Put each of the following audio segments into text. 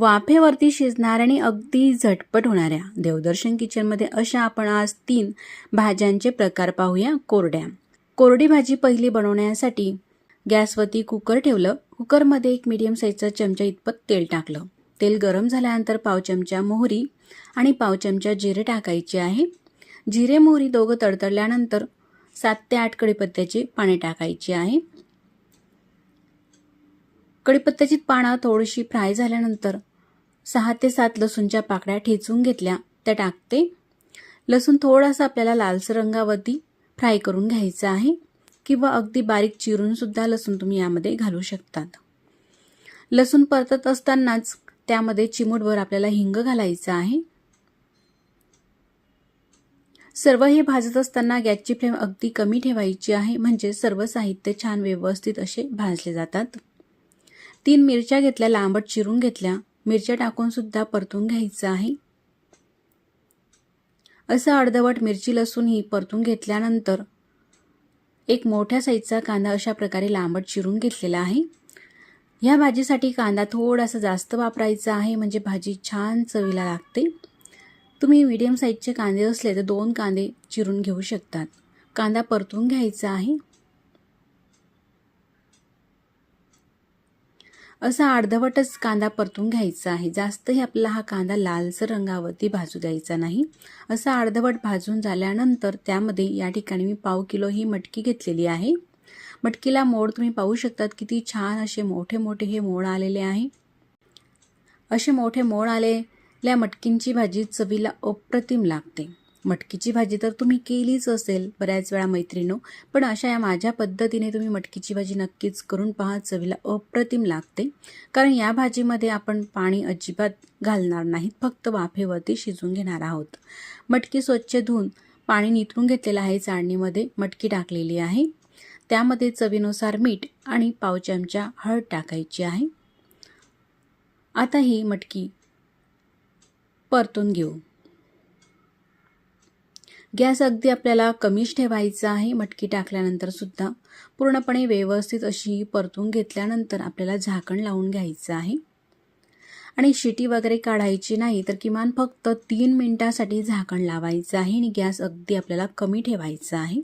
वाफेवरती शिजणाऱ्या आणि अगदी झटपट होणाऱ्या देवदर्शन किचनमध्ये अशा आपण आज तीन भाज्यांचे प्रकार पाहूया कोरड्या. कोरडी भाजी पहिली बनवण्यासाठी गॅसवरती कुकर ठेवलं. कुकरमध्ये एक मीडियम साईजचा चमचा इतपत तेल टाकलं. तेल गरम झाल्यानंतर पाव चमचा मोहरी आणि पाव चमचा जिरे टाकायचे आहे. जिरे मोहरी दोघं तडतडल्यानंतर सात ते आठ कडीपत्त्याची पाने टाकायची आहे. कडीपत्त्याची पानं थोडीशी फ्राय झाल्यानंतर सहा ते सात लसूणच्या पाकळ्या ठेचून घेतल्या. त्या टाकते. लसूण थोडासा आपल्याला लालसर रंगावरती फ्राय करून घ्यायचा आहे किंवा अगदी बारीक चिरूनसुद्धा लसूण तुम्ही यामध्ये घालू शकतात. लसूण परतत असतानाच त्यामध्ये चिमूटभर आपल्याला हिंग घालायचं आहे. सर्व हे भाजत असताना गॅसची फ्लेम अगदी कमी ठेवायची आहे म्हणजे सर्व साहित्य छान व्यवस्थित असे भाजले जातात. तीन मिरच्या घेतल्या लांबट चिरून घेतल्या. मिरच्या टाकूनसुद्धा परतून घ्यायचं आहे. असं अर्धवट मिरची लसूण ही परतून घेतल्यानंतर एक मोठ्या साईजचा कांदा अशा प्रकारे लांबट चिरून घेतलेला आहे. ह्या भाजीसाठी कांदा थोडासा जास्त वापरायचा आहे म्हणजे भाजी छान चवीला लागते. तुम्ही मीडियम साईजचे कांदे असले तर दोन कांदे चिरून घेऊ शकतात. कांदा परतून घ्यायचा आहे. असा अर्धवटच कांदा परतून घ्यायचा आहे. जास्तही आपला हा कांदा लालसर रंगावरती भाजू द्यायचा नाही. असा अर्धवट भाजून झाल्यानंतर त्यामध्ये या ठिकाणी मी पाव किलो ही मटकी घेतलेली आहे. मटकीला मोड तुम्ही पाहू शकतात किती छान असे मोठे मोठे हे मोड आलेले आहे. असे मोठे मोड आलेल्या मटकींची भाजी चवीला अप्रतिम लागते. मटकीची भाजी तर तुम्ही केलीच असेल बऱ्याच वेळा मैत्रिणो पण अशा या माझ्या पद्धतीने तुम्ही मटकीची भाजी नक्कीच करून पहा चवीला अप्रतिम लागते. कारण या भाजीमध्ये आपण पाणी अजिबात घालणार नाहीत फक्त वाफेवरती शिजून घेणार आहोत. मटकी स्वच्छ धुवून पाणी निथरून घेतलेलं आहे चाळणीमध्ये मटकी टाकलेली आहे. त्यामध्ये चवीनुसार मीठ आणि पाव चमचा हळद टाकायची आहे. आता ही मटकी परतून घेऊ. गॅस अगदी आपल्याला कमीच ठेवायचा आहे मटकी टाकल्यानंतर सुद्धा. पूर्णपणे व्यवस्थित अशी परतून घेतल्यानंतर आपल्याला झाकण लावून घ्यायचं आहे. आणि शिटी वगैरे काढायची नाही तर किमान फक्त तीन मिनटासाठी झाकण लावायचं आहे आणि गॅस अगदी आपल्याला कमी ठेवायचा आहे.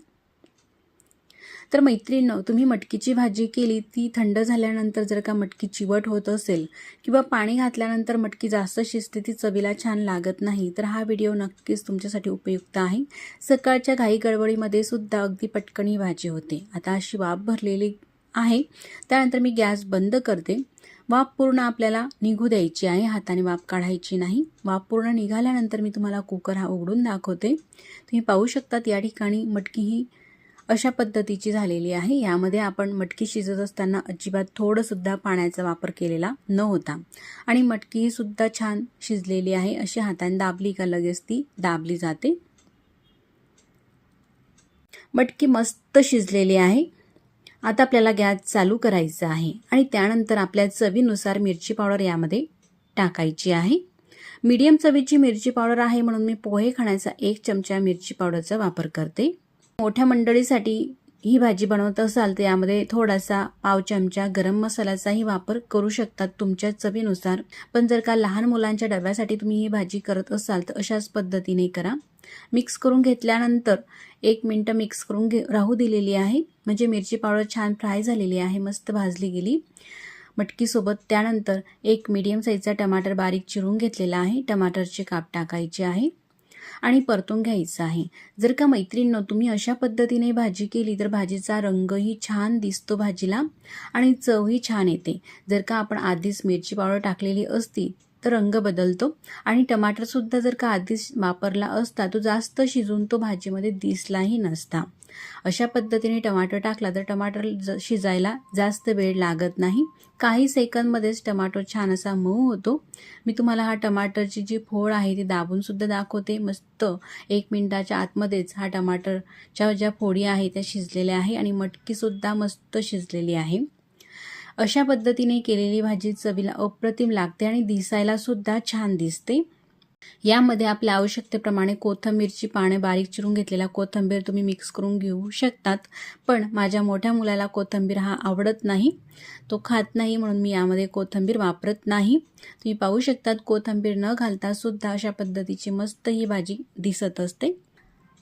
तर मैत्रिणीनं तुम्ही मटकीची भाजी केली ती थंड झाल्यानंतर जर का मटकी चिवट होत असेल किंवा पाणी घातल्यानंतर मटकी जास्त शिजते ती चवीला छान लागत नाही तर हा व्हिडिओ नक्कीच तुमच्यासाठी उपयुक्त आहे. सकाळच्या घाई गडबडीमध्ये सुद्धा अगदी पटकन ही भाजी होते. आता अशी वाफ भरलेली आहे. त्यानंतर मी गॅस बंद करते. वाफ पूर्ण आपल्याला निघू द्यायची आहे. हाताने वाफ काढायची नाही. वाफ पूर्ण निघाल्यानंतर मी तुम्हाला कुकर हा उघडून दाखवते. तुम्ही पाहू शकतात या ठिकाणी मटकी ही अशा पद्धतीची झालेली आहे. यामध्ये आपण मटकी शिजत असताना अजिबात थोडंसुद्धा पाण्याचा वापर केलेला न होता आणि मटकी सुद्धा छान शिजलेली आहे. अशी हाताने दाबली का लगेच ती दाबली जाते. मटकी मस्त शिजलेली आहे. आता आपल्याला गॅस चालू करायचा आहे. आणि त्यानंतर आपल्या चवीनुसार मिरची पावडर यामध्ये टाकायची आहे. मीडियम चवीची मिरची पावडर आहे म्हणून मी पोहे खाण्याचा एक चमचा मिरची पावडरचा वापर करते. मोठ्या मंडळीसाठी ही भाजी बनवत असाल तर यामध्ये थोडासा पाव चमचा गरम मसाल्याचाही वापर करू शकतात तुमच्या चवीनुसार. पण जर का लहान मुलांच्या डब्यासाठी तुम्ही ही भाजी करत असाल तर अशाच पद्धतीने करा. मिक्स करून घेतल्यानंतर एक मिनटं मिक्स करून घे राहू दिलेली आहे. म्हणजे मिरची पावडर छान फ्राय झालेली आहे मस्त भाजली गेली. मटकीसोबत त्यानंतर एक मीडियम साईजचा टमाटर बारीक चिरून घेतलेला आहे. टमाटरचे काप टाकायचे आहे. आणि परतून घ्यायचं आहे. जर का मैत्रिणीनं तुम्ही अशा पद्धतीने भाजी केली तर भाजीचा रंगही छान दिसतो भाजीला आणि चवही छान येते. जर का आपण आधीच मिरची पावडर टाकलेली असती तर रंग बदलतो आणि टमाटरसुद्धा जर का आधीच वापरला असता तो जास्त शिजून तो भाजीमध्ये दिसलाही नसता. अशा पद्धतीने टमाटर टाकला तर टमाटर ज शिजायला जास्त वेळ लागत नाही. काही सेकंदमध्येच टमाटर छान असा मऊ होतो. मी तुम्हाला हा टमाटरची जी फोड आहे ती दाबूनसुद्धा दाखवते. मस्त एक मिनटाच्या आतमध्येच हा टमाटरच्या ज्या फोडी आहे त्या शिजलेल्या आहे आणि मटकीसुद्धा मस्त शिजलेली आहे. अशा पद्धतीने केलेली भाजी चवीला अप्रतिम लागते आणि दिसायला सुद्धा छान दिसते. यामध्ये आपल्या आवश्यकतेप्रमाणे कोथिंबीरची पाने बारीक चिरून घेतलेला कोथिंबीर तुम्ही मिक्स करून घेऊ शकतात. पण माझ्या मोठ्या मुलाला कोथिंबीर हा आवडत नाही. तो खात नाही म्हणून मी यामध्ये कोथिंबीर वापरत नाही. तुम्ही पाहू शकतात कोथिंबीर न घालता सुद्धा अशा पद्धतीची मस्त ही भाजी दिसत असते.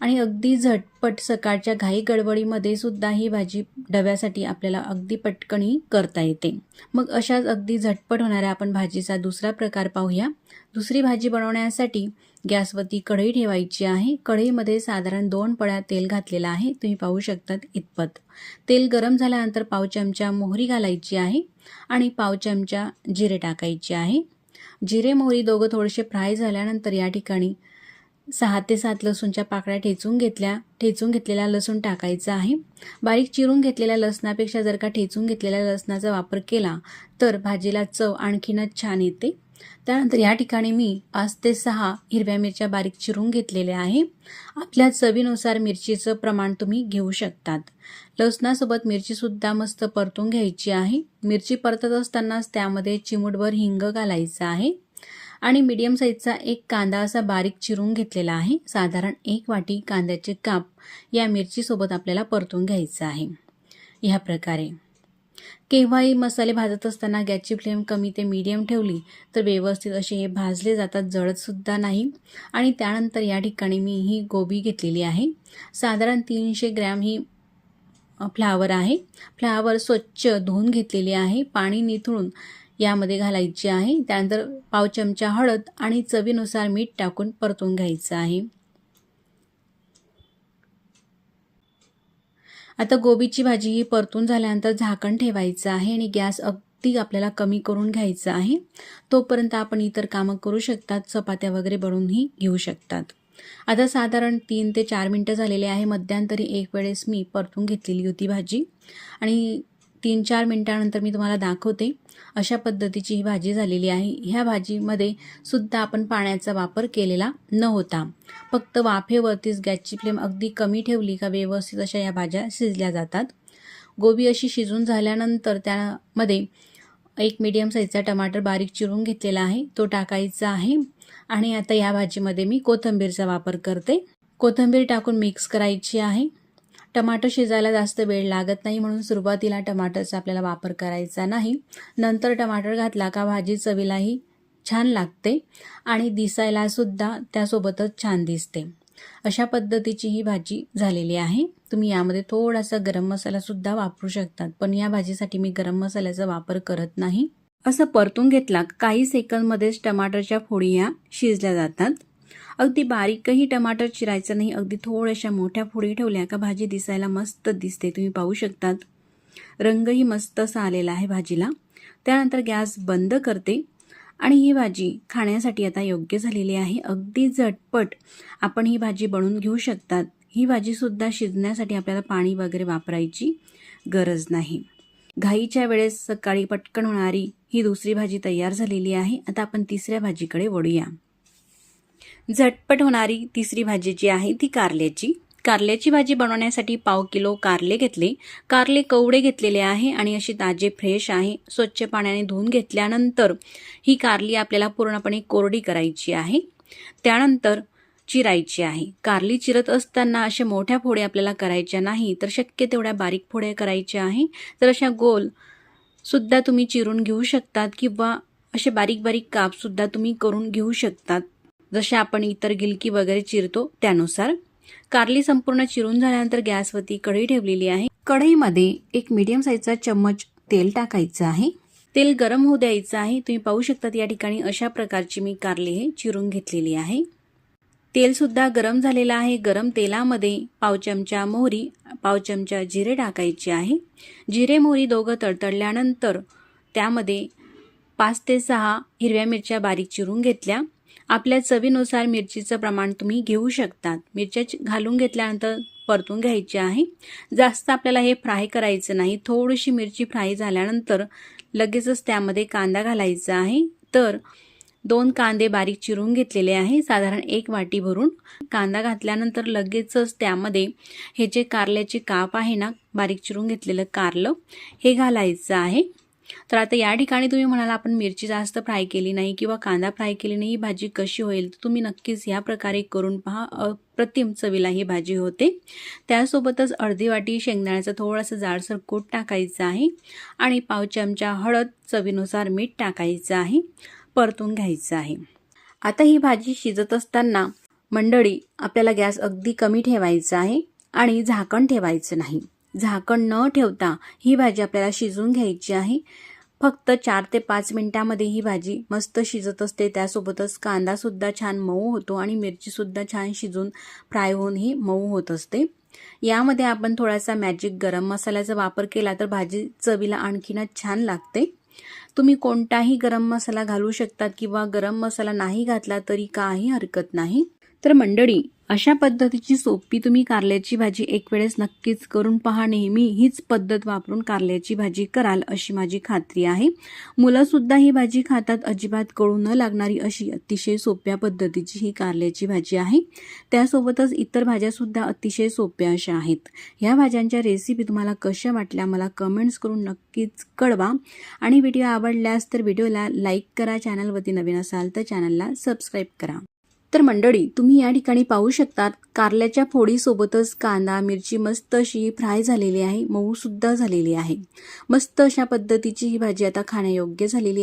आणि अगदी झटपट सकाळच्या घाई गडबडीमध्ये सुद्धा ही भाजी डब्यासाठी आपल्याला अगदी पटकणी करता येते. मग अशाच अगदी झटपट होणाऱ्या आपण भाजीचा दुसरा प्रकार पाहूया. दुसरी भाजी बनवण्यासाठी गॅसवरती कढई ठेवायची आहे. कढईमध्ये साधारण दोन पळ्या तेल घातलेलं आहे. तुम्ही पाहू शकतात इतपत. तेल गरम झाल्यानंतर पाव चमचा मोहरी घालायची आहे आणि पाव चमचा जिरे टाकायचे आहे. जिरे मोहरी दोघं थोडेसे फ्राय झाल्यानंतर या ठिकाणी सहा ते सात लसूणच्या पाकळ्या ठेचून घेतल्या ठेचून घेतलेला लसूण टाकायचा आहे. बारीक चिरून घेतलेल्या लसणापेक्षा जर का ठेचून घेतलेल्या लसणाचा वापर केला तर भाजीला चव आणखीनच छान येते. त्यानंतर या ठिकाणी मी पाच ते सहा हिरव्या मिरच्या बारीक चिरून घेतलेल्या आहे. आपल्या चवीनुसार मिरचीचं प्रमाण तुम्ही घेऊ शकतात. लसणासोबत मिरचीसुद्धा मस्त परतून घ्यायची आहे. मिरची परतत असतानाच त्यामध्ये चिमूटभर हिंग घालायचं आहे. आणि मीडियम साईजचा एक कांदा असा बारीक चिरून घेतलेला आहे. साधारण एक वाटी कांद्याचे काप या मिरचीसोबत आपल्याला परतून घ्यायचं आहे. ह्या प्रकारे. केव्हाही मसाले भाजत असताना गॅसची फ्लेम कमी ते मीडियम ठेवली तर व्यवस्थित असे हे भाजले जातात जळतसुद्धा नाही. आणि त्यानंतर या ठिकाणी मी ही गोबी घेतलेली आहे. साधारण तीनशे ग्रॅम ही फ्लावर आहे. फ्लावर स्वच्छ धुवून घेतलेली आहे. पाणी निथळून यामध्ये घालायची आहे. त्यानंतर पाव चमचा हळद आणि चवीनुसार मीठ टाकून परतून घ्यायचं आहे. आता गोबीची भाजी ही परतून झाल्यानंतर झाकण ठेवायचं आहे आणि गॅस अगदी आपल्याला कमी करून घ्यायचं आहे. तोपर्यंत आपण इतर कामं करू शकतात. चपात्या वगैरे बनवूनही घेऊ शकतात. आता साधारण तीन ते चार मिनटं झालेले आहे. मध्यांतरी एक वेळेस मी परतून घेतलेली होती भाजी. आणि तीन चार मिनटानंतर मी तुम्हाला दाखवते. अशा पद्धतीची ही भाजी झालेली आहे. ह्या भाजीमध्ये सुद्धा आपण पाण्याचा वापर केलेला न होता फक्त वाफेवरतीच गॅसची फ्लेम अगदी कमी ठेवली का व्यवस्थित अशा या भाज्या शिजल्या जातात. गोबी अशी शिजून झाल्यानंतर त्यामध्ये एक मीडियम साईजचा टमाटर बारीक चिरून घेतलेला आहे. तो टाकायचा आहे. आणि आता या भाजीमध्ये मी कोथिंबीरचा वापर करते. कोथिंबीर टाकून मिक्स करायची आहे. टमाटर शिजायला जास्त वेळ लागत नाही म्हणून सुरुवातीला टमाटरचा आपल्याला वापर करायचा नाही. नंतर टमाटर घातला का भाजी चवीलाही छान लागते आणि दिसायला सुद्धा त्यासोबतच छान दिसते. अशा पद्धतीची ही भाजी झालेली आहे. तुम्ही यामध्ये थोडासा गरम मसालासुद्धा वापरू शकतात पण या भाजीसाठी मी गरम मसाल्याचा वापर करत नाही. असं परतून घेतला काही सेकंदमध्येच टमाटरच्या फोडी ह्या शिजल्या जातात. अगदी बारीकही टमाटर चिरायचं नाही अगदी थोड्याशा मोठ्या फोडी ठेवल्या का भाजी दिसायला मस्त दिसते. तुम्ही पाहू शकतात. रंगही मस्त असा आलेला आहे भाजीला. त्यानंतर गॅस बंद करते. आणि ही भाजी खाण्यासाठी आता योग्य झालेली आहे. अगदी झटपट आपण ही भाजी बनवून घेऊ शकतात. ही भाजीसुद्धा शिजण्यासाठी आपल्याला पाणी वगैरे वापरायची गरज नाही. घाईच्या वेळेस सकाळी पटकन होणारी ही दुसरी भाजी तयार झालेली आहे. आता आपण तिसऱ्या भाजीकडे वळूया. झटपट होणारी तिसरी भाजी जी आहे ती कारल्याची. कारल्याची भाजी बनवण्यासाठी पाव किलो कारले घेतले. कारले कवडे घेतलेले आहे आणि अशी ताजे फ्रेश आहे. स्वच्छ पाण्याने धुवून घेतल्यानंतर ही कारली आपल्याला पूर्णपणे कोरडी करायची आहे. त्यानंतर चिरायची आहे. कारली चिरत असताना अशा मोठ्या फोड्या आपल्याला करायच्या नाही तर शक्य तेवढ्या बारीक फोड्या करायच्या आहे. तर अशा गोल सुद्धा तुम्ही चिरून घेऊ शकतात किंवा असे बारीक बारीक कापसुद्धा तुम्ही करून घेऊ शकतात. जसे आपण इतर गिलकी वगैरे चिरतो त्यानुसार. कारली संपूर्ण चिरून झाल्यानंतर गॅसवरती कढई ठेवलेली आहे. कढईमध्ये एक मीडियम साईजचा चम्मच तेल टाकायचं आहे. तेल गरम होऊ द्यायचं आहे. तुम्ही पाहू शकतात या ठिकाणी अशा प्रकारची मी कारली हे चिरून घेतलेली आहे. तेलसुद्धा गरम झालेलं आहे. गरम तेलामध्ये पाव चमचा मोहरी पाव चमचा जिरे टाकायचे आहे. जिरे मोहरी दोघं तडतडल्यानंतर त्यामध्ये पाच ते सहा हिरव्या मिरच्या बारीक चिरून घेतल्या. आपल्या चवीनुसार मिरचीचं प्रमाण तुम्ही घेऊ शकतात. मिरच्या घालून घेतल्यानंतर परतून घ्यायची आहे. जास्त आपल्याला हे फ्राय करायचं नाही. थोडीशी मिरची फ्राय झाल्यानंतर लगेचच त्यामध्ये कांदा घालायचा आहे. तर दोन कांदे बारीक चिरून घेतलेले आहे. साधारण एक वाटी भरून कांदा घातल्यानंतर लगेचच त्यामध्ये हे जे कारल्याचे काप आहे ना बारीक चिरून घेतलेलं कारलं हे घालायचं आहे. तर आता या ठिकाणी तुम्ही म्हणाला आपण मिरची जास्त फ्राय केली नाही किंवा कांदा फ्राय केली नाही ही भाजी कशी होईल? तर तुम्ही नक्कीच ह्या प्रकारे करून पहा. अप्रतिम चवीला ही भाजी होते. त्यासोबतच अर्धी वाटी शेंगदाण्याचं थोडंसं जाडसर कूट टाकायचं आहे आणि पाव चमचा हळद चवीनुसार मीठ टाकायचं आहे. परतून घ्यायचं आहे. आता ही भाजी शिजत असताना मंडळी आपल्याला गॅस अगदी कमी ठेवायचा आहे आणि झाकण ठेवायचं नाही. झाकण न ठेवता ही भाजी आपल्याला शिजवून घ्यायची आहे. फक्त चार ते पाच मिनिटामध्ये ही भाजी मस्त शिजत असते. त्यासोबतच कांदासुद्धा छान मऊ होतो आणि मिरचीसुद्धा छान शिजून फ्राय होऊन ही मऊ होत असते. यामध्ये आपण थोडासा मॅजिक गरम मसाल्याचा वापर केला तर भाजी चवीला आणखीनच छान लागते. तुम्ही कोणताही गरम मसाला घालू शकतात किंवा गरम मसाला नाही घातला तरी काही हरकत नाही. तर मंडळी अशा पद्धतीची सोपी तुम्ही कारल्याची भाजी एक वेळेस नक्कीच करून पहा. नेहमी हीच पद्धत वापरून कारल्याची भाजी कराल अशी माझी खात्री आहे. मुलंसुद्धा ही भाजी खातात अजिबात कळू न लागणारी अशी अतिशय सोप्या पद्धतीची ही कारल्याची भाजी आहे. त्यासोबतच इतर भाज्यासुद्धा अतिशय सोप्या अशा आहेत. ह्या भाज्यांच्या रेसिपी तुम्हाला कशा वाटल्या मला कमेंट्स करून नक्कीच कळवा. आणि व्हिडिओ आवडल्यास तर व्हिडिओला लाईक करा चॅनलवरती नवीन असाल तर चॅनलला सबस्क्राईब करा. तर मंडळी तुम्ही या ठिकाणी पाहू शकतात कारल्याच्या फोडीसोबतच कांदा मिरची मस्त अशी फ्राय झालेली आहे मऊसुद्धा झालेली आहे. मस्त अशा पद्धतीची ही भाजी आता खाण्यायोग्य झालेली आहे.